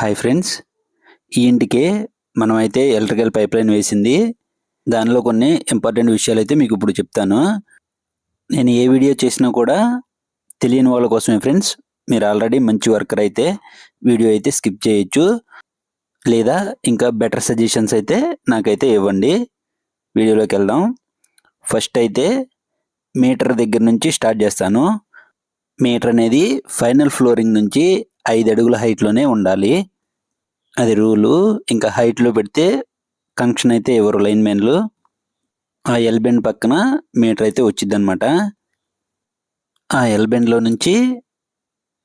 Hi friends. ఈ ఇంటికి మనమైతే ఎలక్ట్రికల్ పైప్ లైన్ వేసింది. దానిలో కొన్ని ఇంపార్టెంట్ విషయాలు అయితే మీకు ఇప్పుడు చెప్తాను. నేను ఏ వీడియో చేసినా కూడా తెలియని వాళ్ళ కోసమే ఫ్రెండ్స్. మీరు ఆల్రెడీ మంచి వర్కర్ అయితే వీడియో అయితే స్కిప్ చేయొచ్చు. లేదా ఇంకా బెటర్ సజెషన్స్ అయితే నాకైతే ఇవ్వండి. వీడియోలోకి వెళ్దాం. ఫస్ట్ అయితే మీటర్ దగ్గర నుంచి స్టార్ట్ చేస్తాను. మీటర్ అనేది ఫైనల్ ఫ్లోరింగ్ నుంచి ఐదు అడుగుల హైట్లోనే ఉండాలి. అది రూలు. ఇంకా హైట్లో పెడితే కంక్షన్ అయితే ఎవరు లైన్ మెన్లు ఆ ఎల్ బెండ్ పక్కన మీటర్ అయితే వచ్చింది అనమాట ఆ ఎల్ బెండ్లో నుంచి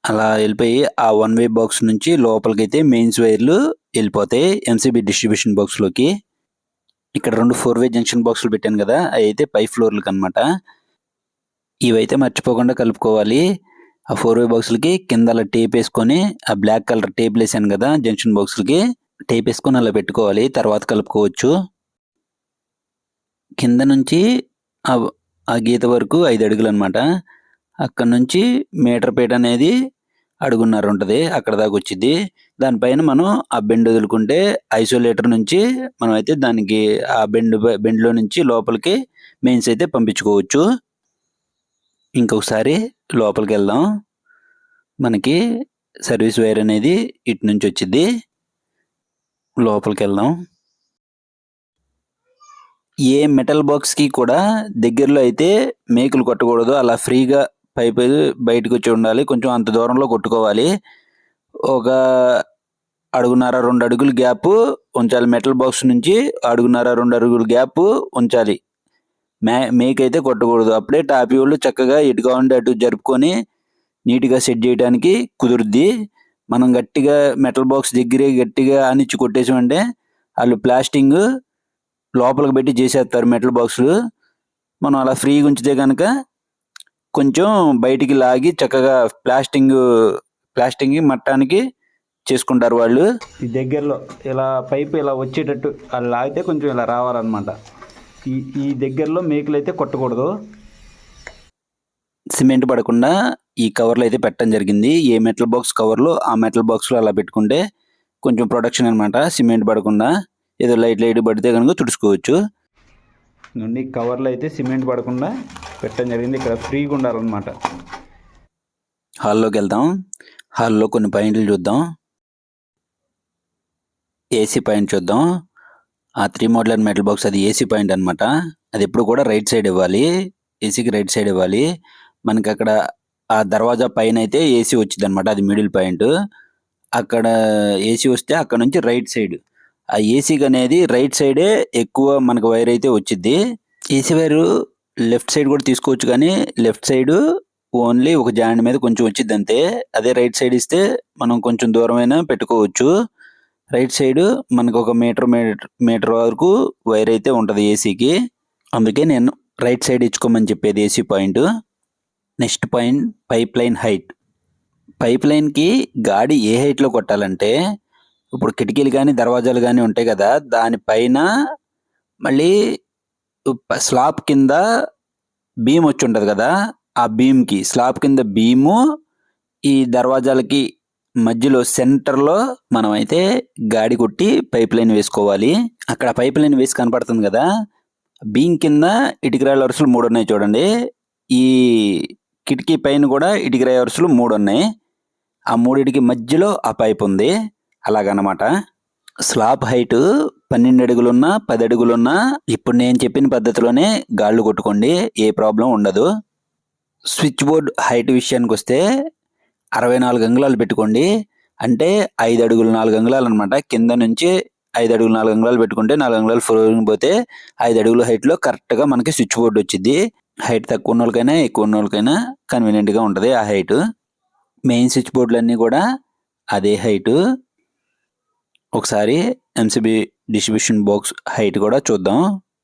అలా వెళ్ళిపోయి ఆ వన్ వే బాక్స్ నుంచి లోపలికైతే అయితే మెయిన్స్ వైర్లు వెళ్ళిపోతాయి. ఎంసీబీ డిస్ట్రిబ్యూషన్ బాక్స్లోకి. ఇక్కడ రెండు ఫోర్ వే జంక్షన్ బాక్సులు పెట్టాను కదా అవి అయితే పై ఫ్లోర్లకు అనమాట ఇవైతే మర్చిపోకుండా కలుపుకోవాలి. ఆ ఫోర్ వే బాక్సులకి కింద అలా టేప్ వేసుకొని ఆ బ్లాక్ కలర్ టేప్ వేసాను కదా జంక్షన్ బాక్సులకి టేప్ వేసుకొని అలా పెట్టుకోవాలి తర్వాత కలుపుకోవచ్చు. కింద నుంచి ఆ గీత వరకు ఐదు అడుగులు అనమాట అక్కడ నుంచి మీటర్ పీట అనేది అడుగున్నర ఉంటుంది అక్కడ దాకా వచ్చింది దానిపైన మనం ఆ బెండ్ వదులుకుంటే ఐసోలేటర్ నుంచి మనం అయితే దానికి ఆ బెండ్ బెండ్లో నుంచి లోపలికి మెయిన్స్ అయితే పంపించుకోవచ్చు. ఇంకొకసారి లోపలికి వెళ్దాం మనకి సర్వీస్ వైర్ అనేది ఇటు నుంచి వచ్చింది లోపలికి వెళ్దాం ఏ మెటల్ బాక్స్కి కూడా దగ్గరలో అయితే మేకులు కొట్టకూడదు. అలా ఫ్రీగా పైప్ బయటకు వచ్చి ఉండాలి. కొంచెం అంత దూరంలో కొట్టుకోవాలి. ఒక అడుగున్నర రెండు అడుగులు గ్యాప్ ఉంచాలి. మెటల్ బాక్స్ నుంచి అడుగున్నర రెండు అడుగులు గ్యాప్ ఉంచాలి. మే మేకైతే కొట్టకూడదు. అప్పుడే టాపీ వాళ్ళు చక్కగా ఇటు కావాలంటే అటు జరుపుకొని నీట్గా సెట్ చేయడానికి కుదురుద్ది. మనం గట్టిగా మెటల్ బాక్స్ దగ్గరే గట్టిగా ఆనిచ్చి కొట్టేసామంటే వాళ్ళు ప్లాస్టింగ్ లోపలికి పెట్టి చేసేస్తారు మెటల్ బాక్సులు. మనం అలా ఫ్రీగా ఉంచితే కనుక కొంచెం బయటికి లాగి చక్కగా ప్లాస్టింగ్ ప్లాస్టింగ్ మట్టానికి చేసుకుంటారు వాళ్ళు. ఈ దగ్గరలో ఇలా పైపు ఇలా వచ్చేటట్టు అలా లాగితే కొంచెం ఇలా రావాలన్నమాట. ఈ ఈ దగ్గరలో మేకులు అయితే కొట్టకూడదు. సిమెంట్ పడకుండా ఈ కవర్లు అయితే పెట్టడం జరిగింది. ఏ మెటల్ బాక్స్ కవర్లు ఆ మెటల్ బాక్స్లో అలా పెట్టుకుంటే కొంచెం ప్రొడక్షన్ అనమాట సిమెంట్ పడకుండా ఏదో లైట్ లైట్ పడితే కనుక తుడుచుకోవచ్చు. నుండి కవర్లు అయితే సిమెంట్ పడకుండా పెట్టడం జరిగింది. ఇక్కడ ఫ్రీగా ఉండాలన్నమాట. హాల్లోకి వెళ్దాం. హాల్లో కొన్ని పాయింట్లు చూద్దాం. ఏసీ పాయింట్ చూద్దాం. ఆ త్రీ మోడల్ మెటల్ బాక్స్ అది ఏసీ పాయింట్ అనమాట అది ఎప్పుడు కూడా రైట్ సైడ్ ఇవ్వాలి. ఏసీకి రైట్ సైడ్ ఇవ్వాలి. మనకి అక్కడ ఆ దర్వాజా పైన అయితే ఏసీ వచ్చింది అనమాట అది మిడిల్ పాయింట్ అక్కడ ఏసీ వస్తే అక్కడ నుంచి రైట్ సైడ్ ఆ ఏసీకి అనేది రైట్ సైడే ఎక్కువ మనకు వైర్ అయితే వచ్చింది ఏసీ వైరు లెఫ్ట్ సైడ్ కూడా తీసుకోవచ్చు కానీ లెఫ్ట్ సైడ్ ఓన్లీ ఒక జాయింట్ మీద కొంచెం వచ్చింది అంతే. అదే రైట్ సైడ్ ఇస్తే మనం కొంచెం దూరమైనా పెట్టుకోవచ్చు. రైట్ సైడ్ మనకు ఒక మీటర్ మీటర్ మీటర్ వరకు వైర్ అయితే ఉంటుంది ఏసీకి అందుకే నేను రైట్ సైడ్ ఇచ్చుకోమని చెప్పేది AC point. Next point pipe line height. Pipe లైన్కి గాడి ఏ హైట్లో కొట్టాలంటే ఇప్పుడు కిటికీలు కానీ దర్వాజాలు కానీ ఉంటాయి కదా దానిపైన మళ్ళీ స్లాబ్ కింద బీమ్ వచ్చి ఉంటుంది కదా ఆ బీమ్కి. స్లాబ్ కింద బీము ఈ దర్వాజాలకి మధ్యలో సెంటర్లో మనం అయితే గాడి కొట్టి పైప్ లైన్ వేసుకోవాలి. అక్కడ పైప్ లైన్ వేసి కనపడుతుంది కదా. బీమ్ కింద ఇటుకరాయల వరుసలు మూడు ఉన్నాయి చూడండి. ఈ కిటికీ పైన కూడా ఇటుకరాయ వరుసలు మూడు ఉన్నాయి. ఆ మూడిటికి మధ్యలో ఆ పైప్ ఉంది. అలాగనమాట. స్లాబ్ హైట్ పన్నెండు అడుగులున్నా పది అడుగులున్నా ఇప్పుడు నేను చెప్పిన పద్ధతిలోనే గాళ్ళు కొట్టుకోండి. ఏ ప్రాబ్లం ఉండదు. స్విచ్ బోర్డ్ హైట్ విషయానికి వస్తే అరవై నాలుగు అంగుళాలు పెట్టుకోండి. అంటే ఐదు అడుగులు నాలుగు అంగుళాలు అనమాట కింద నుంచి ఐదు అడుగులు నాలుగు అంగుళాలు పెట్టుకుంటే నాలుగు అంగుళాలు ఫ్లోరింగ్ పోతే ఐదు అడుగుల హైట్లో కరెక్ట్గా మనకి స్విచ్ బోర్డు వచ్చింది హైట్ తక్కువ ఉన్న వాళ్ళకైనా ఎక్కువ ఉన్న వాళ్ళకైనా కన్వీనియంట్గా ఉంటుంది ఆ హైట్ మెయిన్ స్విచ్ బోర్డులన్నీ కూడా అదే హైటు ఒకసారి ఎంసీబీ డిస్ట్రిబ్యూషన్ బాక్స్ హైట్ కూడా చూద్దాం.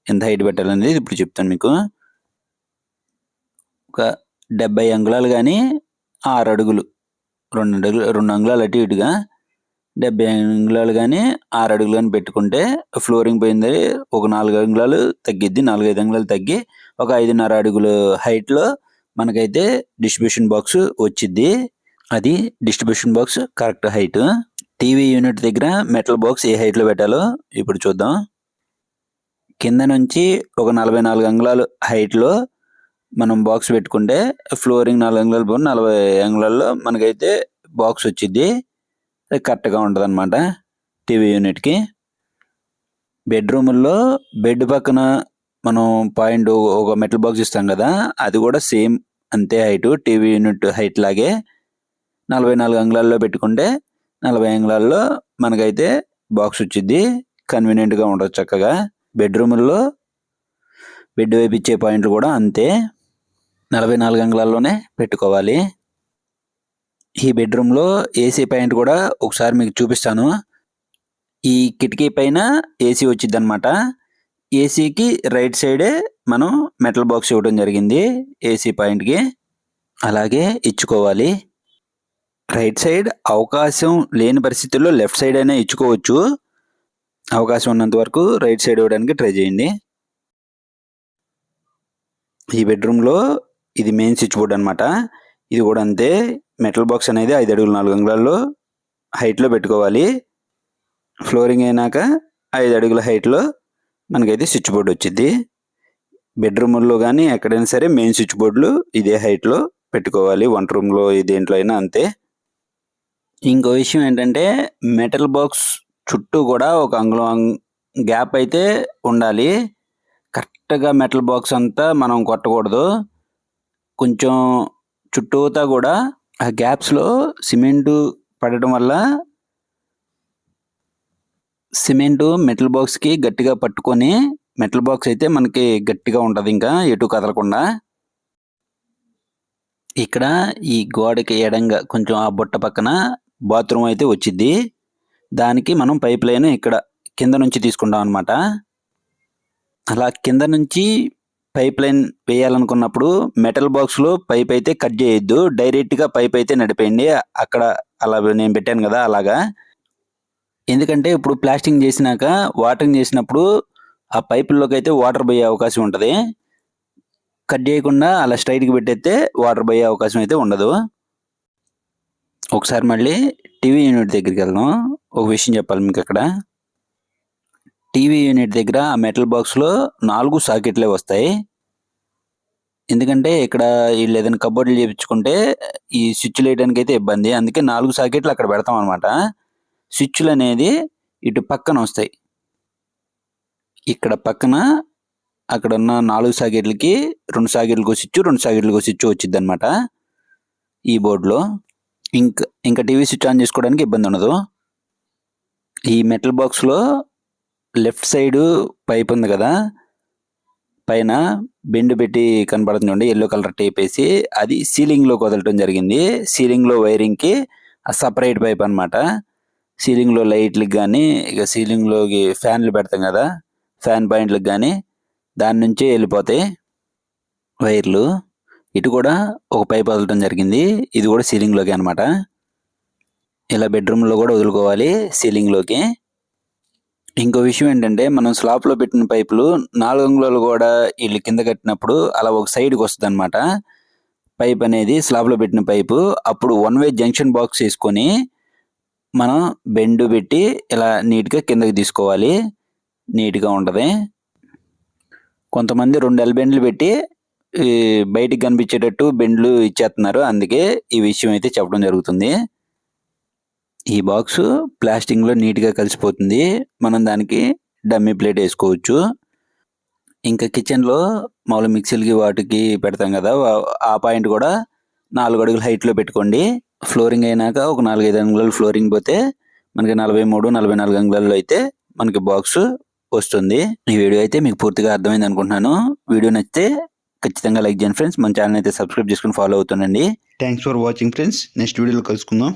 ఎంత హైట్ పెట్టాలనేది ఇప్పుడు చెప్తాను మీకు. ఒక డెబ్బై అంగుళాలు కానీ ఆరు అడుగులు రెండు అడుగులు రెండు అంగుళాలు అటు ఇటుగా. డెబ్బై అంగుళాలు కానీ ఆరు అడుగులు కానీ పెట్టుకుంటే ఫ్లోరింగ్ పోయింది. ఒక నాలుగు అంగుళాలు తగ్గిద్ది నాలుగైదు అంగుళాలు తగ్గి ఒక ఐదున్నర అడుగులు హైట్లో మనకైతే డిస్ట్రిబ్యూషన్ బాక్స్ వచ్చిద్ది. అది distribution box correct height. TV unit దగ్గర మెటల్ బాక్స్ ఏ హైట్లో పెట్టాలో ఇప్పుడు చూద్దాం. కింద నుంచి ఒక నలభై నాలుగు అంగుళాలు హైట్లో మనం బాక్స్ పెట్టుకుంటే ఫ్లోరింగ్ నాలుగు అంగుళాలు పోయి నలభై అంగుళాల్లో మనకైతే బాక్స్ వచ్చింది కరెక్ట్గా ఉంటుంది అనమాట టీవీ యూనిట్కి. బెడ్రూముల్లో బెడ్ పక్కన మనం పాయింట్ ఒక మెటల్ బాక్స్ ఇస్తాం కదా అది కూడా సేమ్ అంతే హైట్ టీవీ యూనిట్ హైట్ లాగే. నలభై నాలుగు అంగుళాల్లో పెట్టుకుంటే నలభై అంగుళాల్లో మనకైతే బాక్స్ వచ్చింది కన్వీనియంట్గా ఉండదు చక్కగా. బెడ్రూముల్లో బెడ్ వైపు ఇచ్చే పాయింట్లు కూడా అంతే. నలభై నాలుగు అంగుళాల్లోనే పెట్టుకోవాలి. ఈ బెడ్రూమ్లో ఏసీ పాయింట్ కూడా ఒకసారి మీకు చూపిస్తాను. ఈ కిటికీ పైన ఏసీ వచ్చింది అనమాట ఏసీకి రైట్ సైడే మనం మెటల్ బాక్స్ ఇవ్వడం జరిగింది ఏసీ పాయింట్కి అలాగే ఇచ్చుకోవాలి. రైట్ సైడ్ అవకాశం లేని పరిస్థితుల్లో లెఫ్ట్ సైడ్ అయినా ఇచ్చుకోవచ్చు. అవకాశం ఉన్నంత వరకు రైట్ సైడ్ ఇవ్వడానికి ట్రై చేయండి. ఈ బెడ్రూమ్లో ఇది మెయిన్ స్విచ్ బోర్డ్ అనమాట ఇది కూడా అంతే. మెటల్ బాక్స్ అనేది ఐదు అడుగులు నాలుగు అంగుళాల్లో హైట్లో పెట్టుకోవాలి. ఫ్లోరింగ్ అయినాక ఐదు అడుగుల హైట్లో మనకైతే స్విచ్ బోర్డు వచ్చింది బెడ్రూమ్లో కానీ ఎక్కడైనా సరే మెయిన్ స్విచ్ బోర్డులు ఇదే హైట్లో పెట్టుకోవాలి. వంట రూమ్లో దేంట్లో అయినా అంతే. ఇంకో విషయం ఏంటంటే మెటల్ బాక్స్ చుట్టూ కూడా ఒక అంగుళం గ్యాప్ అయితే ఉండాలి. కరెక్ట్గా మెటల్ బాక్స్ అంతా మనం కొట్టకూడదు. కొంచెం చుట్టూతా కూడా ఆ గ్యాప్స్లో సిమెంటు పడటం వల్ల సిమెంటు మెటల్ బాక్స్కి గట్టిగా పట్టుకొని మెటల్ బాక్స్ అయితే మనకి గట్టిగా ఉంటుంది ఇంకా ఎటు కదలకుండా. ఇక్కడ ఈ గోడకి ఎడంగా కొంచెం ఆ బుట్ట పక్కన బాత్రూమ్ అయితే వచ్చింది దానికి మనం పైప్ లైన్ ఇక్కడ కింద నుంచి తీసుకుంటాం అనమాట అలా కింద నుంచి పైప్ లైన్ వేయాలనుకున్నప్పుడు మెటల్ బాక్స్లో పైప్ అయితే కట్ చేయొద్దు. డైరెక్ట్గా పైప్ అయితే నడిపేయండి. అక్కడ అలా నేను పెట్టాను కదా అలాగా. ఎందుకంటే ఇప్పుడు ప్లాస్టింగ్ చేసినాక వాటరింగ్ చేసినప్పుడు ఆ పైపుల్లోకి అయితే వాటర్ పోయే అవకాశం ఉంటుంది. కట్ చేయకుండా అలా స్ట్రైట్కి పెట్టేస్తే వాటర్ పోయే అవకాశం అయితే ఉండదు. ఒకసారి మళ్ళీ టీవీ యూనిట్ దగ్గరికి వెళ్దాం. ఒక విషయం చెప్పాలి మీకు అక్కడ. టీవీ యూనిట్ దగ్గర ఆ మెటల్ బాక్స్లో నాలుగు సాకెట్లే వస్తాయి. ఎందుకంటే ఇక్కడ వీళ్ళు ఏదైనా కబోర్డులు చేయించుకుంటే ఈ స్విచ్లు వేయడానికి అయితే ఇబ్బంది. అందుకే నాలుగు సాకెట్లు అక్కడ పెడతాం అనమాట స్విచ్లు అనేది ఇటు పక్కన వస్తాయి. ఇక్కడ పక్కన అక్కడ ఉన్న నాలుగు సాకెట్లకి రెండు సాకెట్లకు స్విచ్ రెండు సాకెట్లకు స్విచ్ వచ్చింది అనమాట ఈ బోర్డులో. ఇంకా ఇంకా టీవీ స్విచ్ ఆన్ చేసుకోవడానికి ఇబ్బంది ఉండదు. ఈ మెటల్ బాక్స్లో లెఫ్ట్ సైడ్ పైప్ ఉంది కదా పైన బెండ్ పెట్టి కనబడుతుంది చూడండి ఎల్లో కలర్ టేప్ వేసి అది సీలింగ్లోకి వదలటం జరిగింది. సీలింగ్లో వైరింగ్కి ఆ సపరేట్ పైప్ అనమాట సీలింగ్లో లైట్లకు కానీ ఇక సీలింగ్లోకి ఫ్యాన్లు పెడతాం కదా ఫ్యాన్ పాయింట్లకు కానీ దాని నుంచే వెళ్ళిపోతాయి వైర్లు. ఇటు కూడా ఒక పైప్ వదలటం జరిగింది. ఇది కూడా సీలింగ్లోకి అనమాట ఇలా బెడ్రూమ్లో కూడా వదులుకోవాలి సీలింగ్లోకి ఇంకో విషయం ఏంటంటే మనం స్లాబ్లో పెట్టిన పైపులు నాలుగు అంగుళాలు కూడా వీళ్ళు కింద కట్టినప్పుడు అలా ఒక సైడ్కి వస్తుంది అనమాట పైప్ అనేది స్లాబ్లో పెట్టిన పైపు. అప్పుడు వన్ వే జంక్షన్ బాక్స్ వేసుకొని మనం బెండు పెట్టి ఇలా నీట్గా కిందకి తీసుకోవాలి. నీట్గా ఉంటుంది. కొంతమంది రెండు ఎల్ బెండ్లు పెట్టి బయటికి కనిపించేటట్టు బెండ్లు ఇచ్చేస్తున్నారు. అందుకే ఈ విషయం అయితే చెప్పడం జరుగుతుంది. ఈ బాక్స్ ప్లాస్టింగ్లో నీట్గా కలిసిపోతుంది. మనం దానికి డమ్మీ ప్లేట్ వేసుకోవచ్చు. ఇంకా కిచెన్లో మామూలు మిక్సీలకి వాటికి పెడతాం కదా ఆ పాయింట్ కూడా నాలుగు అడుగుల హైట్లో పెట్టుకోండి. ఫ్లోరింగ్ అయినాక ఒక నాలుగైదు అంగుళాలు ఫ్లోరింగ్ పోతే మనకి నలభై మూడు నలభై నాలుగు అంగుళాల్లో అయితే మనకి బాక్స్ వస్తుంది. ఈ వీడియో అయితే మీకు పూర్తిగా అర్థమైంది అనుకుంటున్నాను. వీడియో నచ్చితే ఖచ్చితంగా లైక్ చేయండి ఫ్రెండ్స్. మన ఛానల్ అయితే సబ్స్క్రైబ్ చేసుకుని follow అవుతుండండి. Thanks for watching friends next వీడియోలో కలుసుకుందాం.